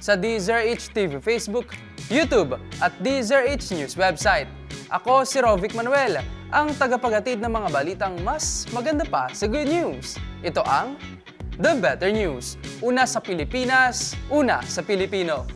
sa DZRH TV Facebook, YouTube at DZRH News website. Ako si Rovic Manuel, ang tagapaghatid ng mga balitang mas maganda pa sa good news. Ito ang The Better News. Una sa Pilipinas, una sa Pilipino.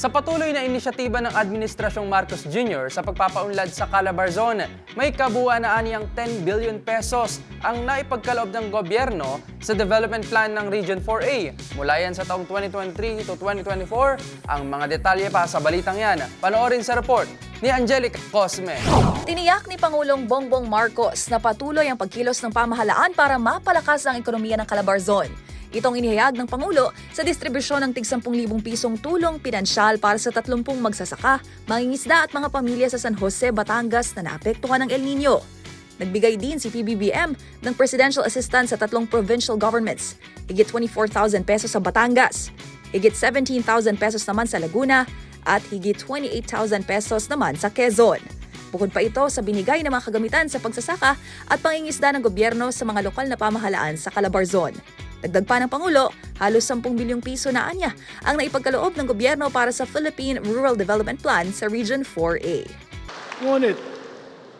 Sa patuloy na inisyatiba ng Administrasyong Marcos Jr. sa pagpapaunlad sa Calabar Zone, may kabuuan na aniyang 10 billion pesos ang naipagkaloob ng gobyerno sa development plan ng Region 4A. Mula yan sa taong 2023 to 2024, ang mga detalye pa sa balitang yan. Panoorin sa report ni Angelica Cosme. Tiniyak ni Pangulong Bongbong Marcos na patuloy ang pagkilos ng pamahalaan para mapalakas ang ekonomiya ng Calabarzon. Itong inihayag ng Pangulo sa distribusyon ng tig 10,000 pisong tulong pinansyal para sa 30 magsasaka, mangingisda at mga pamilya sa San Jose, Batangas na naapektuhan ng El Nino. Nagbigay din si PBBM ng presidential assistance sa tatlong provincial governments, higit 24,000 pesos sa Batangas, higit 17,000 pesos naman sa Laguna, at higit 28,000 pesos naman sa Quezon. Bukod pa ito sa binigay na mga kagamitan sa pagsasaka at pangingisda ng gobyerno sa mga lokal na pamahalaan sa Calabarzon. Dagdag pa ng Pangulo, halos 10 bilyong piso na anya ang naipagkaloob ng gobyerno para sa Philippine Rural Development Plan sa Region 4A. Ngunit,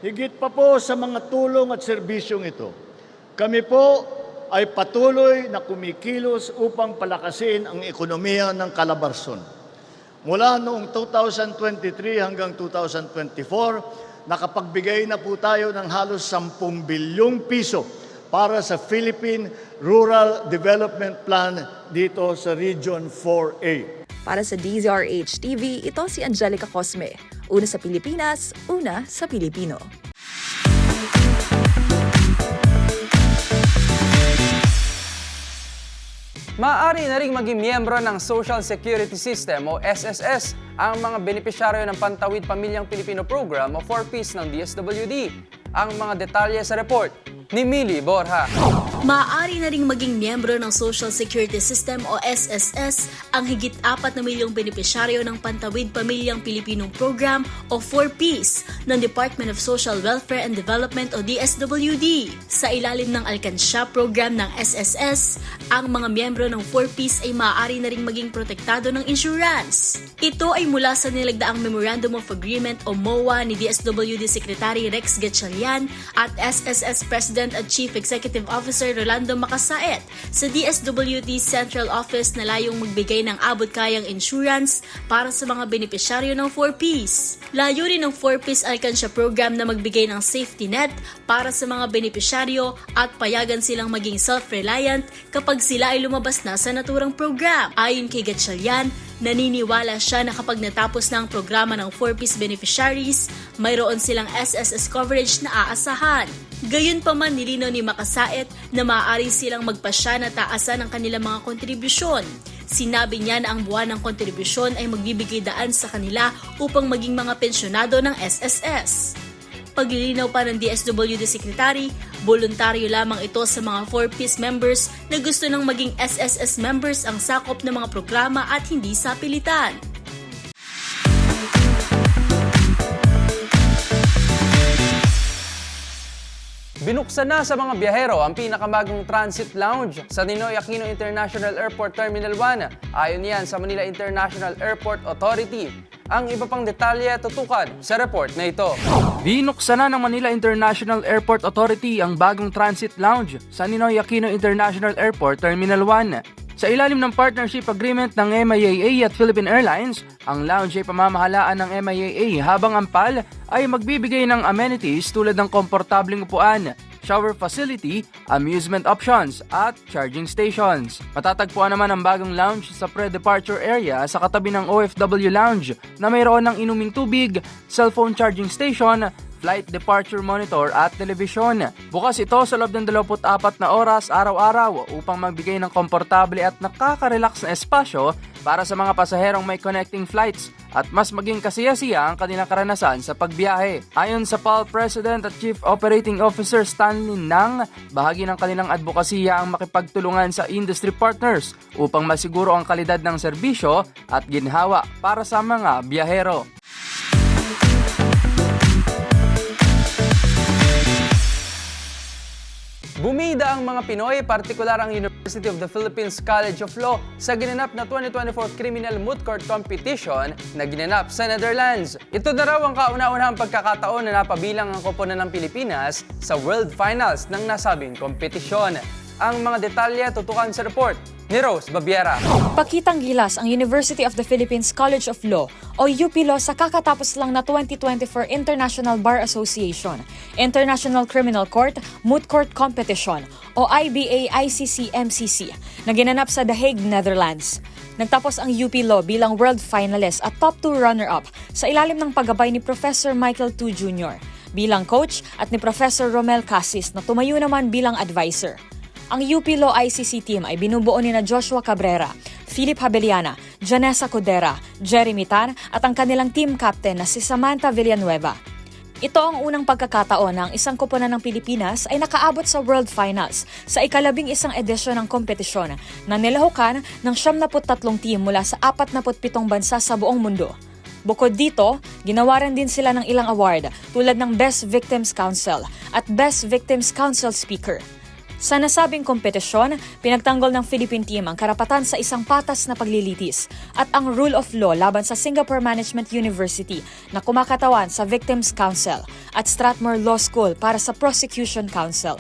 higit pa po sa mga tulong at serbisyong ito, kami po ay patuloy na kumikilos upang palakasin ang ekonomiya ng Calabarzon. Mula noong 2023 hanggang 2024, nakapagbigay na po tayo ng halos 10 bilyong piso para sa Philippine Rural Development Plan dito sa Region 4A. Para sa DZRH TV, ito si Angelica Cosme. Una sa Pilipinas, una sa Pilipino. Maaari na ring maging miyembro ng Social Security System o SSS ang mga benepisyaryo ng Pantawid Pamilyang Pilipino Program o 4Ps ng DSWD. Ang mga detalye sa report ni Millie Borja. Maaari na ring maging miyembro ng Social Security System o SSS ang higit 4 na milyong benepisyaryo ng Pantawid Pamilyang Pilipinong Program o 4Ps ng Department of Social Welfare and Development o DSWD. Sa ilalim ng Alkansya program ng SSS, ang mga miyembro ng 4Ps ay maaari na ring maging protektado ng insurance. Ito ay mula sa nilagdaang Memorandum of Agreement o MOA ni DSWD Secretary Rex Gatchalian at SSS President at Chief Executive Officer Rolando Macasaet sa DSWD Central Office na layong magbigay ng abot-kayang insurance para sa mga benepisyaryo ng 4Ps. Layunin ng 4Ps Alkansya program na magbigay ng safety net para sa mga benepisyaryo at payagan silang maging self-reliant kapag sila ay lumabas na sa naturang program. Ayon kay Gatchalian, naniniwala siya na kapag natapos na ang programa ng 4Ps beneficiaries, mayroon silang SSS coverage na aasahan. Gayunpaman nilinaw ni Makasaet na maaari silang magpasya na taasan ang kanilang mga kontribusyon. Sinabi niya na ang buwan ng kontribusyon ay magbibigay daan sa kanila upang maging mga pensyonado ng SSS. Paglilinaw pa ng DSWD Secretary, voluntaryo lamang ito sa mga 4-piece members na gusto nang maging SSS members ang sakop ng mga programa at hindi sa pilitan. Binuksan na sa mga biyahero ang pinakamagong transit lounge sa Ninoy Aquino International Airport Terminal 1. Ayon yan sa Manila International Airport Authority. Ang iba pang detalye tutukan sa report na ito. Binuksan na ng Manila International Airport Authority ang bagong transit lounge sa Ninoy Aquino International Airport Terminal 1. Sa ilalim ng partnership agreement ng MIAA at Philippine Airlines, ang lounge ay pamamahalaan ng MIAA habang ang PAL ay magbibigay ng amenities tulad ng komportabling upuan, shower facility, amusement options, at charging stations. Matatagpuan naman ang bagong lounge sa pre-departure area sa katabi ng OFW Lounge na mayroon ng inuming tubig, cellphone charging station, flight departure monitor at telebisyon. Bukas ito sa loob ng 24 na oras araw-araw upang magbigay ng komportable at nakaka-relax na espasyo para sa mga pasaherong may connecting flights at mas maging kasiyasiya ang kanilang karanasan sa pagbiyahe. Ayon sa PAL President at Chief Operating Officer Stanley Nang, bahagi ng kanilang advokasya ang makipagtulungan sa industry partners upang masiguro ang kalidad ng serbisyo at ginhawa para sa mga biyahero. Bumida ang mga Pinoy, partikular ang University of the Philippines College of Law sa ginanap na 2024 Criminal Moot Court Competition na ginanap sa Netherlands. Ito na raw ang kauna-unahang pagkakataon na napabilang ang koponan ng Pilipinas sa World Finals ng nasabing kompetisyon. Ang mga detalye tutukan sa report ni Rose Babiera. Pakitang gilas ang University of the Philippines College of Law o UP Law sa kakatapos lang na 2024 International Bar Association, International Criminal Court, Moot Court Competition o IBA ICC MCC na ginanap sa The Hague, Netherlands. Nagtapos ang UP Law bilang world finalist at top 2 runner-up sa ilalim ng paggabay ni Professor Michael Tu Jr. bilang coach at ni Professor Romel Casis na tumayo naman bilang advisor. Ang UP Law ICC team ay binubuo ni na Joshua Cabrera, Philip Habeliana, Janessa Codera, Jeremy Tan at ang kanilang team captain na si Samantha Villanueva. Ito ang unang pagkakataon na ang isang koponan ng Pilipinas ay nakaabot sa World Finals sa ikalabing isang edisyon ng kompetisyon na nilahukan ng 73 team mula sa 47 bansa sa buong mundo. Bukod dito, ginawaran din sila ng ilang award tulad ng Best Victims Council at Best Victims Council Speaker. Sa nasabing kompetisyon, pinagtanggol ng Philippine team ang karapatan sa isang patas na paglilitis at ang rule of law laban sa Singapore Management University na kumakatawan sa Victims Council at Strathmore Law School para sa Prosecution Council.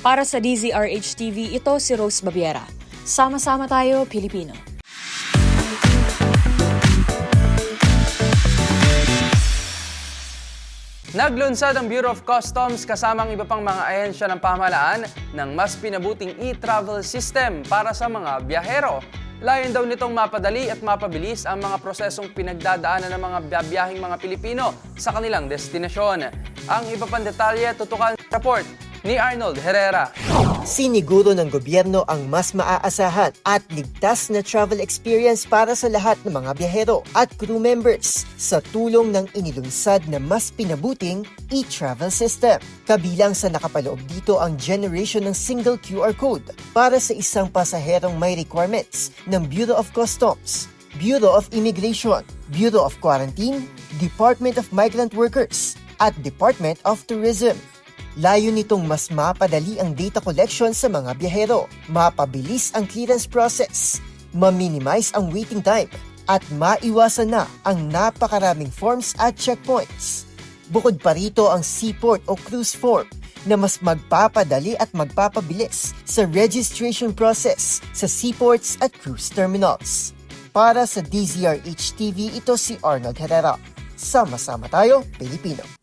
Para sa DZRH TV, ito si Rose Babiera. Sama-sama tayo, Pilipino. Naglunsad ang Bureau of Customs kasamang iba pang mga ahensya ng pamahalaan ng mas pinabuting e-travel system para sa mga biyahero. Layon daw nitong mapadali at mapabilis ang mga prosesong pinagdadaanan ng mga biyaheng mga Pilipino sa kanilang destinasyon. Ang iba pang detalye tutukan sa report ni Arnold Herrera. Siniguro ng gobyerno ang mas maaasahan at ligtas na travel experience para sa lahat ng mga biyahero at crew members sa tulong ng inilunsad na mas pinabuting e-travel system. Kabilang sa nakapaloob dito ang generation ng single QR code para sa isang pasaherong may requirements ng Bureau of Customs, Bureau of Immigration, Bureau of Quarantine, Department of Migrant Workers, at Department of Tourism. Layo nitong mas mapadali ang data collection sa mga biyahero, mapabilis ang clearance process, ma-minimize ang waiting time, at maiwasan na ang napakaraming forms at checkpoints. Bukod pa rito ang seaport o cruise form na mas magpapadali at magpapabilis sa registration process sa seaports at cruise terminals. Para sa DZRH TV, ito si Arnold Herrera. Sama-sama tayo, Pilipino.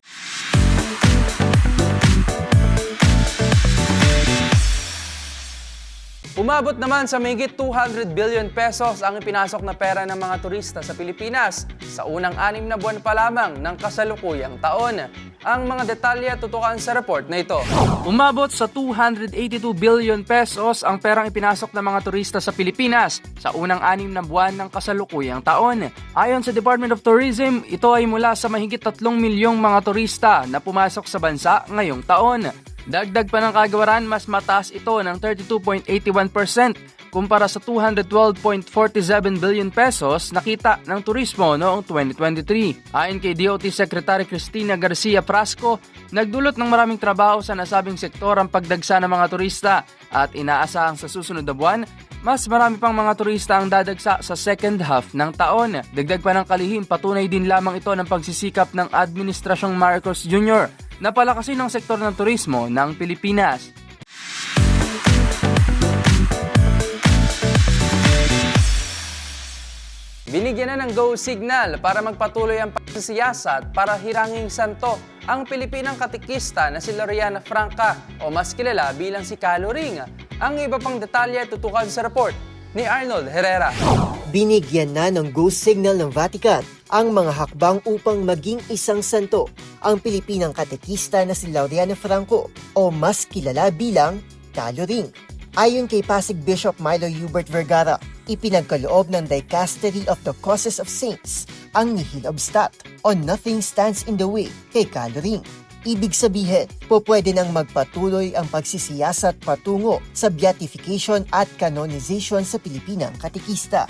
Umabot naman sa mahigit 200 billion pesos ang ipinasok na pera ng mga turista sa Pilipinas sa unang anim na buwan pa lamang ng kasalukuyang taon. Ang mga detalye tutukan sa report na ito. Umabot sa 282 billion pesos ang perang ipinasok ng mga turista sa Pilipinas sa unang anim na buwan ng kasalukuyang taon. Ayon sa Department of Tourism, ito ay mula sa mahigit 3 milyong mga turista na pumasok sa bansa ngayong taon. Dagdag pa ng kagawaran, mas mataas ito ng 32.81% kumpara sa 212.47 billion pesos nakita ng turismo noong 2023. Ayon kay DOT Secretary Cristina Garcia Frasco, nagdulot ng maraming trabaho sa nasabing sektor ang pagdagsa ng mga turista at inaasahang sa susunod na buwan, mas marami pang mga turista ang dadagsa sa second half ng taon. Dagdag pa ng kalihim, patunay din lamang ito ng pagsisikap ng Administrasyong Marcos Jr. na palakasin ang sektor ng turismo ng Pilipinas. Binigyan na ng go signal para magpatuloy ang pagsisiyasat para hiranging santo ang Pilipinang katikista na si Loriana Franca o mas kilala bilang si Kalo Ring. Ang iba pang detalye tutukan sa report ni Arnold Herrera. Binigyan na ng go signal ng Vatican ang mga hakbang upang maging isang santo ang Pilipinang katekista na si Laureano Franco o mas kilala bilang Kalo Ring. Ayon kay Pasig Bishop Milo Hubert Vergara, ipinagkaloob ng Dicastery of the Causes of Saints ang nihil obstat o nothing stands in the way kay Kalo Ring. Ibig sabihin, po pwede nang magpatuloy ang pagsisiyasat patungo sa beatification at canonization sa Pilipinang katekista.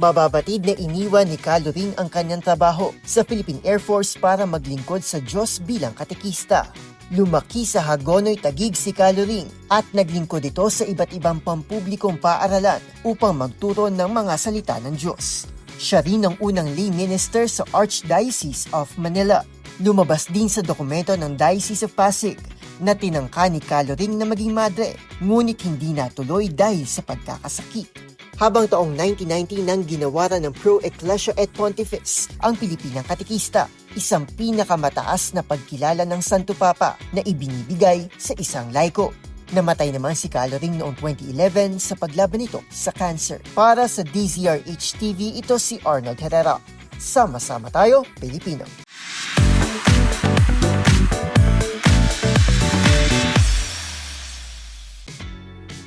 Mababatid na iniwan ni Ring ang kanyang trabaho sa Philippine Air Force para maglingkod sa Diyos bilang katekista. Lumaki sa Hagonoy Tagig si Kalo Ring at naglingkod ito sa iba't ibang pampublikong paaralan upang magturo ng mga salita ng Diyos. Siya rin ang unang lay minister sa Archdiocese of Manila. Lumabas din sa dokumento ng Diocese of Pasig na tinangka ni Kalo Ring na maging madre, ngunit hindi natuloy dahil sa pagkakasakit habang taong 1990 nang ginawaran ng Pro Ecclesia et Pontifex ang Pilipinang Katekista, isang pinakamataas na pagkilala ng Santo Papa na ibinibigay sa isang laiko. Namatay naman si Caloring noong 2011 sa paglaban nito sa cancer. Para sa DZRH TV, ito si Arnold Herrera. Sama-sama tayo, Pilipino.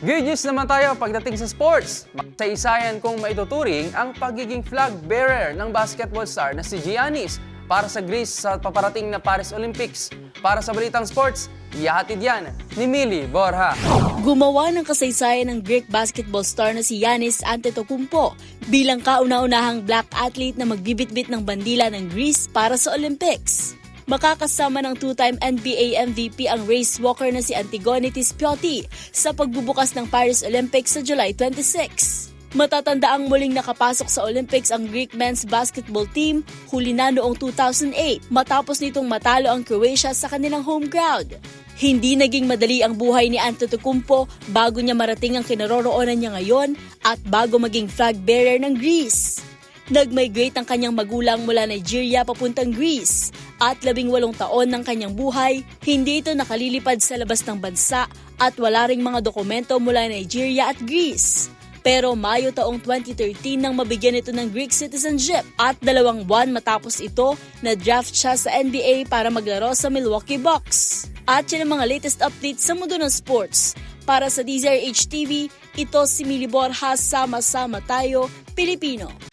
Good news naman tayo pagdating sa sports. Masaysayan kung maituturing ang pagiging flag bearer ng basketball star na si Giannis para sa Greece sa paparating na Paris Olympics. Para sa Balitang Sports, ihahatid yan ni Mili Borja. Gumawa ng kasaysayan ng Greek basketball star na si Yanis Antetokounmpo bilang kauna-unahang black athlete na magbibitbit ng bandila ng Greece para sa Olympics. Makakasama ng two-time NBA MVP ang race walker na si Antigonitis Pioti sa pagbubukas ng Paris Olympics sa July 26. Matatanda ang muling nakapasok sa Olympics ang Greek men's basketball team huli na noong 2008 matapos nitong matalo ang Croatia sa kanilang home ground. Hindi naging madali ang buhay ni Antetokounmpo bago niya marating ang kinaroroonan niya ngayon at bago maging flag bearer ng Greece. Nag-migrate ang kanyang magulang mula Nigeria papuntang Greece at labing walong taon ng kanyang buhay, hindi ito nakalilipad sa labas ng bansa at wala ring mga dokumento mula Nigeria at Greece. Pero Mayo taong 2013 nang mabigyan ito ng Greek citizenship at dalawang buwan matapos ito, na-draft siya sa NBA para maglaro sa Milwaukee Bucks. At yan ang mga latest updates sa mundo ng sports. Para sa DZRH TV, ito si Mili Borja, sama-sama tayo, Pilipino.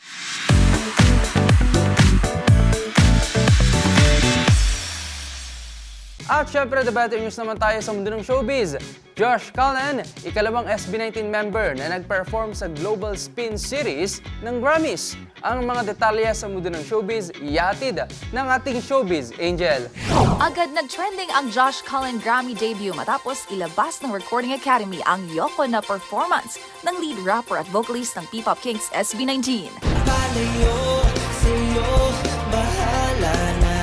At syempre, the better news naman tayo sa mundo ng showbiz. Josh Cullen, ikalawang SB19 member na nag-perform sa Global Spin Series ng Grammys. Ang mga detalye sa mundo ng showbiz, ihatid ng ating showbiz angel. Agad nag-trending ang Josh Cullen Grammy debut matapos ilabas ng Recording Academy ang Yoko na performance ng lead rapper at vocalist ng P-Pop Kings SB19. Palayo sa'yo, bahala na.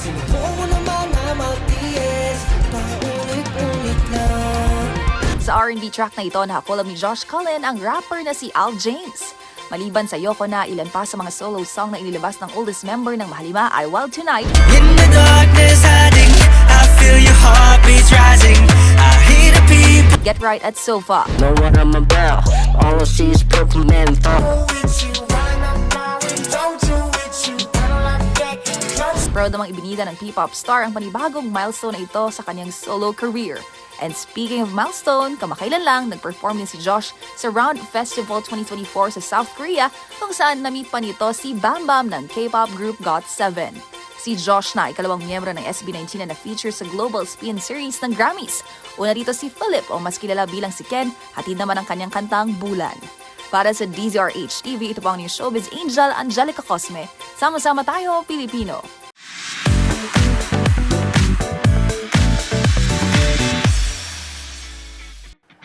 Sinubukan ko naman na magtiis Paulit-ulit lang Sa R&B track na ito, nakakolab ni Josh Cullen ang rapper na si Al James. Maliban sa Yoko na, ilan pa sa mga solo song na inilabas ng oldest member ng Mahalima ay Wild Tonight, In the darkness hiding. I feel your heartbeats rising. I hear the people Get Right at Sofa, know what I'm about. All I see is purple menthol. Proud namang ibinida ng P-pop star ang panibagong milestone na ito sa kanyang solo career. And speaking of milestone, kamakailan lang nag-perform din si Josh sa Round Festival 2024 sa South Korea kung saan na-meet pa nito si Bam Bam ng K-pop group GOT7. Si Josh na ikalawang miyembro ng SB19 na na-feature sa Global Spin Series ng Grammys. Una dito si Philip o mas kilala bilang si Ken, hatid naman ang kanyang kantang Bulan. Para sa DZRH TV, ito po ang showbiz angel Angelica Cosme. Sama-sama tayo, Pilipino!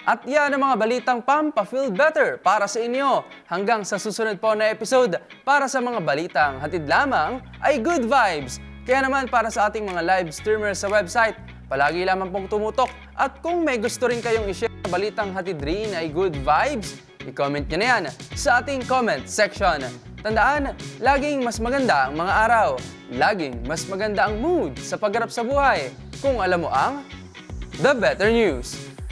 At yan ang mga balitang Pampa-Feel Better para sa inyo. Hanggang sa susunod po na episode, para sa mga balitang hatid lamang ay good vibes. Kaya naman para sa ating mga live streamers sa website, palagi lamang pong tumutok. At kung may gusto rin kayong i-share na balitang hatid rin ay good vibes, i-comment nyo na yan sa ating comment section. Tandaan, laging mas maganda ang mga araw. Laging mas maganda ang mood sa pagharap sa buhay. Kung alam mo ang The Better News.